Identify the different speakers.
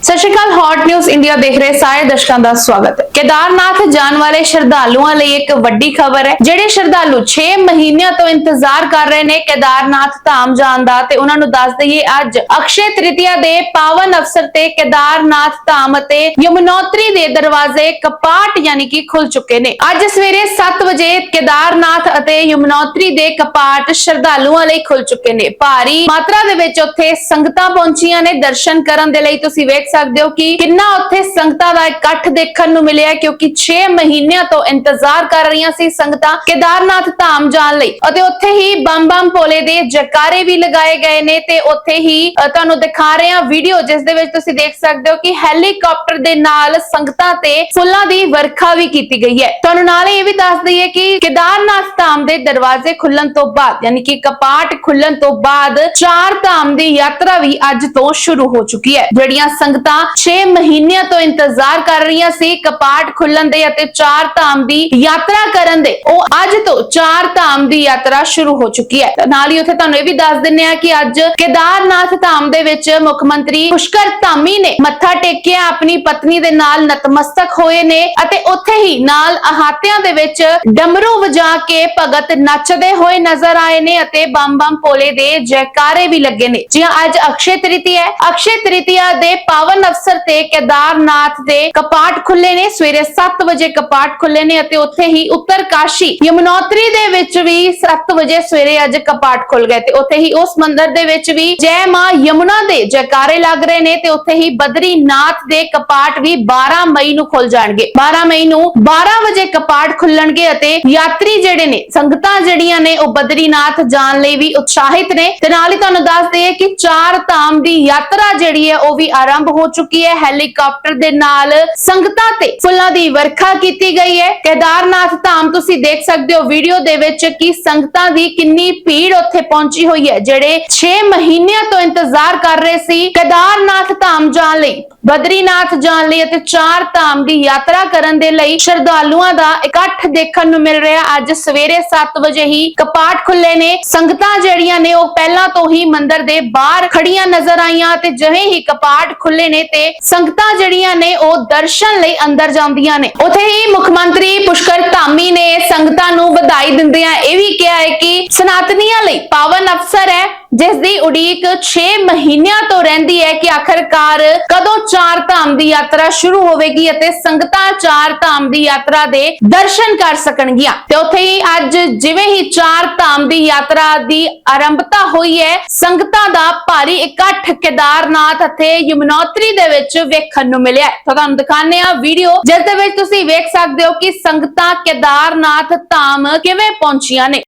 Speaker 1: ਸਤਿ ਸ਼੍ਰੀ ਅਕਾਲ ਹੌਟ ਨਿਊਜ਼ ਇੰਡੀਆ ਦੇਖ ਰਹੇ ਸਾਰੇ ਦਰਸ਼ਕਾਂ ਦਾ ਸਵਾਗਤ ਹੈ। ਕੇਦਾਰਨਾਥ ਜਾਣ ਵਾਲੇ ਸ਼ਰਧਾਲੂਆਂ ਲਈ ਇੱਕ ਵੱਡੀ ਖਬਰ ਹੈ। ਜਿਹੜੇ ਸ਼ਰਧਾਲੂ 6 ਮਹੀਨਿਆਂ ਤੋਂ ਇੰਤਜ਼ਾਰ ਕਰ ਰਹੇ ਨੇ ਕੇਦਾਰਨਾਥ ਧਾਮ ਜਾਣ ਦਾ ਤੇ ਉਹਨਾਂ ਨੂੰ ਦੱਸ ਦਈਏ ਅੱਜ ਅਕਸ਼ੇ ਤ੍ਰਿਤੀਆ ਦੇ ਪਾਵਨ ਅਵਸਰ ਤੇ ਕੇਦਾਰਨਾਥ ਧਾਮ ਅਤੇ ਯਮੁਨੋਤਰੀ ਦੇ ਦਰਵਾਜ਼ੇ ਕਪਾਟ ਯਾਨੀ ਕਿ ਖੁੱਲ ਚੁੱਕੇ ਨੇ। ਅੱਜ ਸਵੇਰੇ 7 ਵਜੇ ਕੇਦਾਰਨਾਥ ਅਤੇ ਯਮੁਨੋਤਰੀ ਦੇ ਕਪਾਟ ਸ਼ਰਧਾਲੂਆਂ ਲਈ ਖੁੱਲ ਚੁੱਕੇ ਨੇ। ਭਾਰੀ ਮਾਤਰਾ ਦੇ ਵਿੱਚ ਉੱਥੇ ਸੰਗਤਾਂ ਪਹੁੰਚੀਆਂ ਨੇ। ਦਰਸ਼ਨ ਕਰਨ ਦੇ ਲਈ ਤੁਸੀਂ ਵੇਖ ਸਕਦੇ ਹੋ ਕਿ ਕਿੰਨਾ ਉੱਥੇ ਸੰਗਤਾਂ ਦਾ ਇਕੱਠ ਦੇਖਣ ਨੂੰ ਮਿਲਿਆ ਕਿਉਂਕਿ 6 ਮਹੀਨਿਆਂ ਤੋਂ ਇੰਤਜ਼ਾਰ ਕਰ ਰਹੀਆਂ ਸੀ ਸੰਗਤਾਂ ਕੇਦਾਰਨਾਥ ਧਾਮ ਜਾਣ ਲਈ। ਅਤੇ ਉੱਥੇ ਹੀ ਬੰਮ ਬੰਮ ਭੋਲੇ ਦੇ ਜਕਾਰੇ ਵੀ ਲਗਾਏ ਗਏ ਨੇ ਤੇ ਉੱਥੇ ਹੀ ਤੁਹਾਨੂੰ ਦਿਖਾ ਰਹੇ ਹਾਂ ਵੀਡੀਓ ਜਿਸ ਦੇ ਵਿੱਚ ਤੁਸੀਂ ਦੇਖ ਸਕਦੇ ਹੋ ਕਿ ਹੈਲੀਕਾਪਟਰ ਦੇ ਨਾਲ ਸੰਗਤਾਂ ਤੇ ਫੁੱਲਾਂ ਦੀ ਵਰਖਾ ਵੀ ਕੀਤੀ ਗਈ ਹੈ। ਤੁਹਾਨੂੰ ਨਾਲ ਇਹ ਵੀ ਦੱਸ ਦਈਏ ਕਿ ਕੇਦਾਰਨਾਥ ਧਾਮ ਦੇ ਦਰਵਾਜ਼ੇ ਖੁੱਲਣ ਤੋਂ ਬਾਅਦ, ਯਾਨੀ ਕਿ ਕਪਾਟ ਖੁੱਲਣ ਤੋਂ ਬਾਅਦ ਚਾਰ ਧਾਮ ਦੀ ਯਾਤਰਾ ਵੀ ਅੱਜ ਤੋਂ ਸ਼ੁਰੂ ਹੋ ਚੁੱਕੀ ਹੈ। ਜਿਹੜੀਆਂ ਸੰਗਤਾਂ 6 ਮਹੀਨਿਆਂ ਤੋਂ ਇੰਤਜ਼ਾਰ ਕਰ ਰਹੀਆਂ ਸੀ ਕਪਾਟ ਖੁੱਲਣ ਦੇ ਅਤੇ ਚਾਰ ਧਾਮ ਦੀ ਯਾਤਰਾ ਕਰਨ ਦੇ। ਉਹ ਅੱਜ ਤੋਂ ਚਾਰ ਧਾਮ ਦੀ ਯਾਤਰਾ ਸ਼ੁਰੂ ਹੋ ਚੁੱਕੀ ਹੈ। ਨਾਲ ਹੀ ਉੱਥੇ ਤੁਹਾਨੂੰ ਇਹ ਵੀ ਦੱਸ ਦਿੰਨੇ ਆ ਕਿ ਅੱਜ ਕੇਦਾਰਨਾਥ ਧਾਮ ਦੇ ਵਿੱਚ ਮੁੱਖ ਮੰਤਰੀ ਪੁਸ਼ਕਰ ਧਾਮੀ ਨੇ ਮੱਥਾ ਟੇਕਿਆ, ਆਪਣੀ ਪਤਨੀ ਦੇ ਨਾਲ ਨਤਮਸਤਕ ਹੋਏ ਨੇ ਅਤੇ ਉੱਥੇ ਹੀ ਨਾਲ ਅਹਾਤਿਆਂ ਦੇ ਵਿੱਚ ਡਮਰੂ ਵਜਾ ਕੇ ਭਗਤ ਨੱਚਦੇ ਹੋਏ ਨਜ਼ਰ ਆਏ ਨੇ ਅਤੇ ਬੰਮ ਬੰਮ ਭੋਲੇ ਦੇ ਜੈਕਾਰੇ ਵੀ ਲੱਗੇ ਨੇ। ਜੀ ਅੱਜ ਅਕਸ਼ੇ ਤ੍ਰਿਤੀਆ ਹੈ। ਅਕਸ਼ੇ ਤ੍ਰਿਤੀਆ ਦੇ ਪਾਵਨ ਅਵਸਰ ਤੇ ਕੇਦਾਰਨਾਥ ਦੇ ਕਪਾਟ ਖੁੱਲੇ ਨੇ। ਸਵੇਰੇ 7 ਵਜੇ ਕਪਾਟ ਖੁੱਲੇ ਨੇ ਅਤੇ ਉੱਥੇ ਹੀ ਉੱਤਰ ਕਾਸ਼ੀ ਯਮੁਨੋਤਰੀ ਦੇ ਵਿੱਚ ਵੀ 7 ਵਜੇ ਸਵੇਰੇ ਅੱਜ ਕਪਾਟ ਖੁੱਲ ਗਏ ਤੇ ਉੱਥੇ ਹੀ ਉਸ ਮੰਦਿਰ ਦੇ ਵਿੱਚ ਵੀ ਜੈ ਮਾਂ ਯਮੁਨਾ ਦੇ ਜੈਕਾਰੇ ਲੱਗ ਰਹੇ ਨੇ ਤੇ ਉੱਥੇ ਹੀ ਬਦਰੀਨਾਥ ਦੇ ਕਪਾਟ ਵੀ 12 ਮਈ ਨੂੰ ਖੁੱਲ ਜਾਣਗੇ। 12 ਮਈ ਨੂੰ 12 ਵਜੇ ਕਪਾਟ ਖੁੱਲਣਗੇ ਅਤੇ ਯਾਤਰੀ ਜਿਹੜੇ ਨੇ, ਸੰਗਤਾਂ ਜਿਹੜੀਆਂ ਨੇ ਉਹ ਬਦਰੀਨਾਥ ਜਾਣ ਲਈ ਵੀ ਉਤਸ਼ਾਹਿਤ ਨੇ। ਤੇ ਨਾਲ ਹੀ ਤੁਹਾਨੂੰ ਦੱਸ ਦਈਏ ਕਿ ਚਾਰ ਧਾਮ ਦੀ ਯਾਤਰਾ ਜਿਹੜੀ ਹੈ ਉਹ ਵੀ ਆਰੰਭ ਹੋ ਚੁੱਕੀ ਹੈ। ਹੈਲੀਕਾਪਟਰ ਦੇ ਨਾਲ ਸੰਗਤਾਂ ਤੇ ਫੁੱਲਾਂ ਦੀ ਵਰਖਾ ਕੀਤੀ ਗਈ ਹੈ। ਕੇਦਾਰਨਾਥ ਧਾਮ ਤੁਸੀਂ ਦੇਖ ਸਕਦੇ ਹੋ ਵੀਡੀਓ ਦੇ ਵਿੱਚ ਕਿ ਸੰਗਤਾਂ ਦੀ ਕਿੰਨੀ ਭੀੜ ਉੱਥੇ ਪਹੁੰਚੀ ਹੋਈ ਹੈ, ਜਿਹੜੇ 6 ਮਹੀਨਿਆਂ ਤੋਂ ਇੰਤਜ਼ਾਰ ਕਰ ਰਹੇ ਸੀ ਕੇਦਾਰਨਾਥ ਧਾਮ ਜਾਣ ਲਈ, ਬਦਰੀਨਾਥ ਜਾਣ ਲਈ ਅਤੇ ਚਾਰ ਧਾਮ ਦੀ ਯਾਤਰਾ ਕਰਨ ਦੇ ਲਈ ਸ਼ਰਧਾਲੂਆਂ ਦਾ ਇਕੱਠ ਦੇਖਣ ਨੂੰ ਮਿਲ ਰਿਹਾ। ਅੱਜ ਸਵੇਰੇ 7 ਵਜੇ ਹੀ ਕਪਾਟ ਖੁੱਲੇ ਨੇ। ਸੰਗਤਾਂ ਜਿਹੜੀਆਂ ਨੇ ਉਹ ਪਹਿਲਾਂ ਤੋਂ ਹੀ ਮੰਦਿਰ ਦੇ ਬਾਹਰ ਖੜੀਆਂ ਨਜ਼ਰ ਆਈਆਂ ਤੇ ਜਿਵੇਂ ਹੀ ਕਪਾਟ ਖੁੱਲੇ ਨੇ ਤੇ ਸੰਗਤਾਂ ਜਿਹੜੀਆਂ ਨੇ ਉਹ ਦਰਸ਼ਨ ਲਈ ਅੰਦਰ ਜਾਂਦੀਆਂ ਨੇ। ਉੱਥੇ ਹੀ ਮੁੱਖ ਮੰਤਰੀ ਪੁਸ਼ਕਰ ਧਾਮੀ ਨੇ ਸੰਗਤਾਂ ਨੂੰ ਵਧਾਈ ਦਿੰਦਿਆਂ ਇਹ ਵੀ ਕਿਹਾ ਹੈ ਕਿ ਸਨਾਤਨੀਆਂ ਲਈ ਪਾਵਨ ਅਵਸਰ ਹੈ। ਜਿਸ ਦੀ ਉਡੀਕ 6 ਮਹੀਨਿਆਂ ਤੋਂ ਰਹਿੰਦੀ ਹੈ ਕਿ ਆਖਰਕਾਰ ਕਦੋਂ ਚਾਰ ਧਾਮ ਦੀ ਯਾਤਰਾ ਸ਼ੁਰੂ ਹੋਵੇਗੀ ਅਤੇ ਸੰਗਤਾਂ ਚਾਰ ਧਾਮ ਦੀ ਯਾਤਰਾ ਦੇ ਦਰਸ਼ਨ ਕਰ ਸਕਣਗੀਆਂ। ਤੇ ਉੱਥੇ ਹੀ ਅੱਜ ਜਿਵੇਂ ਹੀ ਚਾਰ ਧਾਮ ਦੀ ਯਾਤਰਾ ਦੀ ਆਰੰਭਤਾ ਹੋਈ ਹੈ, ਸੰਗਤਾਂ ਦਾ ਭਾਰੀ ਇਕੱਠ ਕੇਦਾਰਨਾਥ ਅਤੇ ਯਮੁਨੋਤਰੀ ਦੇ ਵਿੱਚ ਵੇਖਣ ਨੂੰ ਮਿਲਿਆ ਤੁਹਾਨੂੰ ਦਿਖਾਉਂਦੇ ਆ ਵੀਡੀਓ, ਜਿਸ ਦੇ ਵਿੱਚ ਤੁਸੀਂ ਵੇਖ ਸਕਦੇ ਹੋ ਕਿ ਸੰਗਤਾਂ, ਕੇਦਾਰਨਾਥ, ਧਾਮ ਕਿਵੇਂ ਪਹੁੰਚੀਆਂ ਨੇ।